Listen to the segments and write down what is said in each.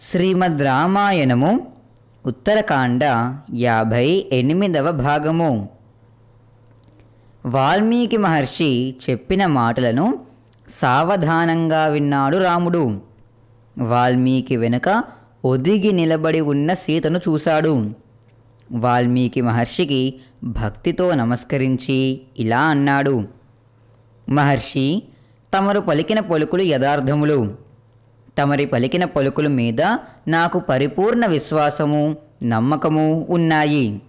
శ్రీమద్ రామాయణము ఉత్తరకాండ యాభై ఎనిమిదవ భాగము. వాల్మీకి మహర్షి చెప్పిన మాటలను సావధానంగా విన్నాడు రాముడు. వాల్మీకి వెనుక ఒదిగి నిలబడి ఉన్న సీతను చూశాడు. వాల్మీకి మహర్షికి భక్తితో నమస్కరించి ఇలా అన్నాడు. మహర్షి తమరు పలికిన పలుకులు యథార్థములు. తమరి పలికిన పలుకుల మీద నాకు పరిపూర్ణ విశ్వాసము నమ్మకము ఉన్నాయి.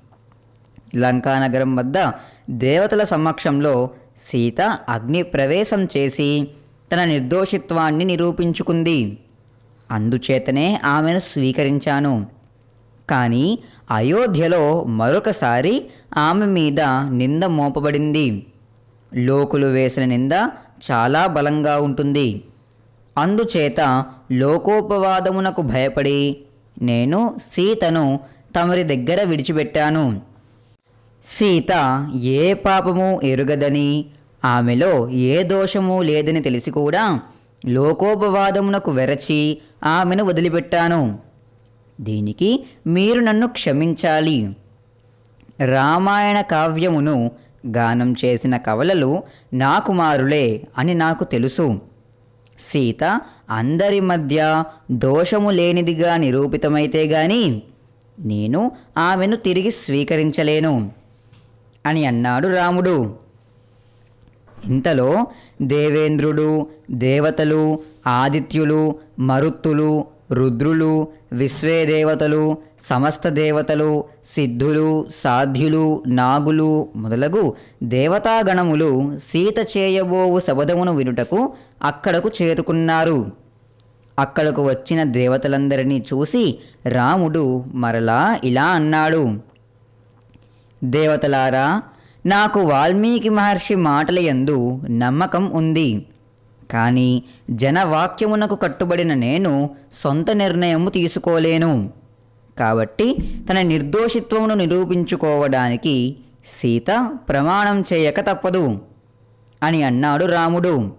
లంకానగరం వద్ద దేవతల సమక్షంలో సీత అగ్ని ప్రవేశం చేసి తన నిర్దోషిత్వాన్ని నిరూపించుకుంది. అందుచేతనే ఆమెను స్వీకరించాను. కానీ అయోధ్యలో మరొకసారి ఆమె మీద నింద మోపబడింది. లోకులు వేసిన నింద చాలా బలంగా ఉంటుంది. అందుచేత లోకోపవాదమునకు భయపడి నేను సీతను తమరి దగ్గర విడిచిపెట్టాను. సీత ఏ పాపము ఎరుగదని ఆమెలో ఏ దోషము లేదని తెలిసి కూడా లోకోపవాదమునకు వెరచి ఆమెను వదిలిపెట్టాను. దీనికి మీరు నన్ను క్షమించాలి. రామాయణ కావ్యమును గానం చేసిన కవలలు నా కుమారులే అని నాకు తెలుసు. సీత అందరి మధ్య దోషము లేనిదిగా నిరూపితమైతే గాని నేను ఆమెను తిరిగి స్వీకరించలేను అని అన్నాడు రాముడు. ఇంతలో దేవేంద్రుడు దేవతలు ఆదిత్యులు మరుత్తులు రుద్రులు విశ్వేదేవతలు సమస్త దేవతలు సిద్ధులు సాధ్యులు నాగులు మొదలగు దేవతాగణములు సీత చేయబోవు శబదమును వినుటకు అక్కడకు చేరుకున్నారు. అక్కడకు వచ్చిన దేవతలందరినీ చూసి రాముడు మరలా ఇలా అన్నాడు. దేవతలారా నాకు వాల్మీకి మహర్షి మాటల యందు నమ్మకం ఉంది. కానీ జనవాక్యమునకు కట్టుబడిన నేను సొంత నిర్ణయము తీసుకోలేను. కాబట్టి తన నిర్దోషిత్వమును నిరూపించుకోవడానికి సీత ప్రమాణం చేయక తప్పదు అని అన్నాడు రాముడు.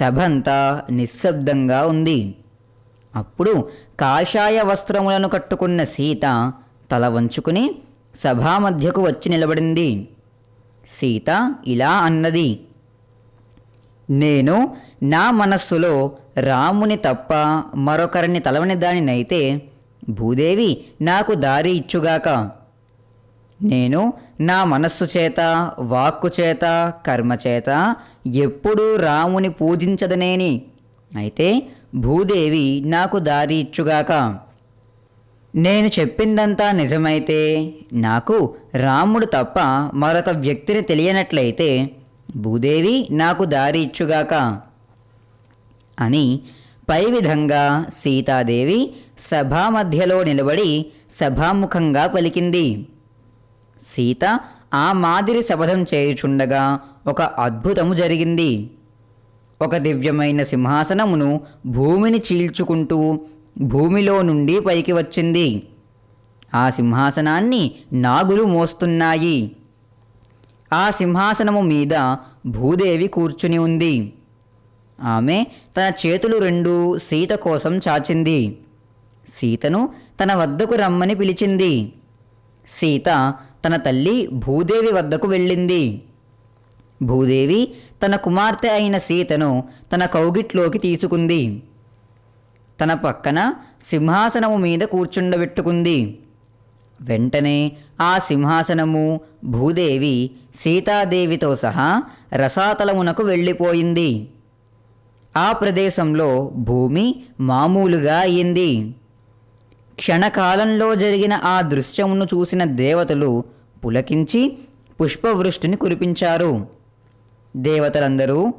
సభంతా నిశ్శబ్దంగా ఉంది. అప్పుడు కాషాయ వస్త్రములను కట్టుకున్న సీత తల వంచుకుని సభామధ్యకు వచ్చి నిలబడింది. సీత ఇలా అన్నది నేను నా మనస్సులో రాముని తప్ప మరొకరిని తలవని దానినైతే భూదేవి నాకు దారి ఇచ్చుగాక. నేను నా మనస్సు చేత వాక్కు చేత కర్మ చేత ఎప్పుడూ రాముని పూజించదనేని. అయితే భూదేవి నాకు దారి ఇచ్చుగాక. నేను చెప్పిందంతా నిజమైతే నాకు రాముడు తప్ప మరొక వ్యక్తిని తెలియనట్లయితే భూదేవి నాకు దారి ఇచ్చుగాక అని పై విధంగా సీతాదేవి సభా మధ్యలో నిలబడి సభాముఖంగా పలికింది. సీత ఆ మాదిరి శపథం చేయుచుండగా ఒక అద్భుతము జరిగింది. ఒక దివ్యమైన సింహాసనమును భూమిని చీల్చుకుంటూ భూమిలో నుండి పైకి వచ్చింది. ఆ సింహాసనాన్ని నాగులు మోస్తున్నాయి. ఆ సింహాసనము మీద భూదేవి కూర్చుని ఉంది. ఆమె తన చేతులు రెండు సీత కోసం చాచింది. సీతను తన వద్దకు రమ్మని పిలిచింది. సీత తన తల్లి భూదేవి వద్దకు వెళ్ళింది. భూదేవి తన కుమార్తె అయిన సీతను తన కౌగిట్లోకి తీసుకుంది. తన పక్కన సింహాసనము మీద కూర్చుండబెట్టుకుంది. వెంటనే ఆ సింహాసనము భూదేవి సీతాదేవితో సహా రసాతలమునకు వెళ్ళిపోయింది. ఆ ప్రదేశంలో భూమి మామూలుగా అయింది. క్షణకాలంలో జరిగిన ఆ దృశ్యమును చూసిన దేవతలు పులకించి పుష్పవృష్టిని కురిపించారు. దేవతలందరూ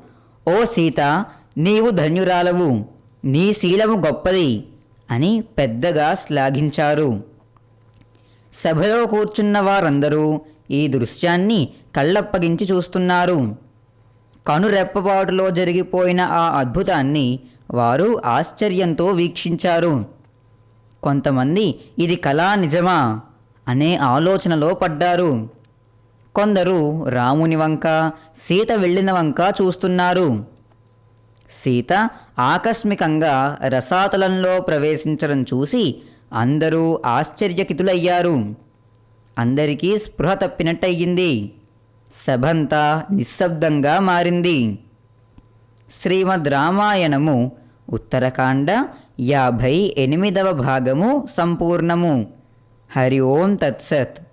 ఓ సీత నీవు ధన్యురాలవు నీ శీలము గొప్పది అని పెద్దగా శ్లాఘించారు. సభలో కూర్చున్న వారందరూ ఈ దృశ్యాన్ని కళ్ళప్పగించి చూస్తున్నారు. కనురెప్పపాటులో జరిగిపోయిన ఆ అద్భుతాన్ని వారు ఆశ్చర్యంతో వీక్షించారు. కొంతమంది ఇది కళా నిజమా? అనే ఆలోచనలో పడ్డారు. కొందరు రాముని వంక సీత వెళ్ళిన వంక చూస్తున్నారు. సీత ఆకస్మికంగా రసాతలంలో ప్రవేశించడం చూసి అందరూ ఆశ్చర్యకితులయ్యారు. అందరికీ స్పృహ తప్పినట్టయింది. సభంతా నిశ్శబ్దంగా మారింది. శ్రీమద్ రామాయణము ఉత్తరకాండ యాభై ఎనిమిదవ భాగము సంపూర్ణము. హరి ఓం తత్సత్.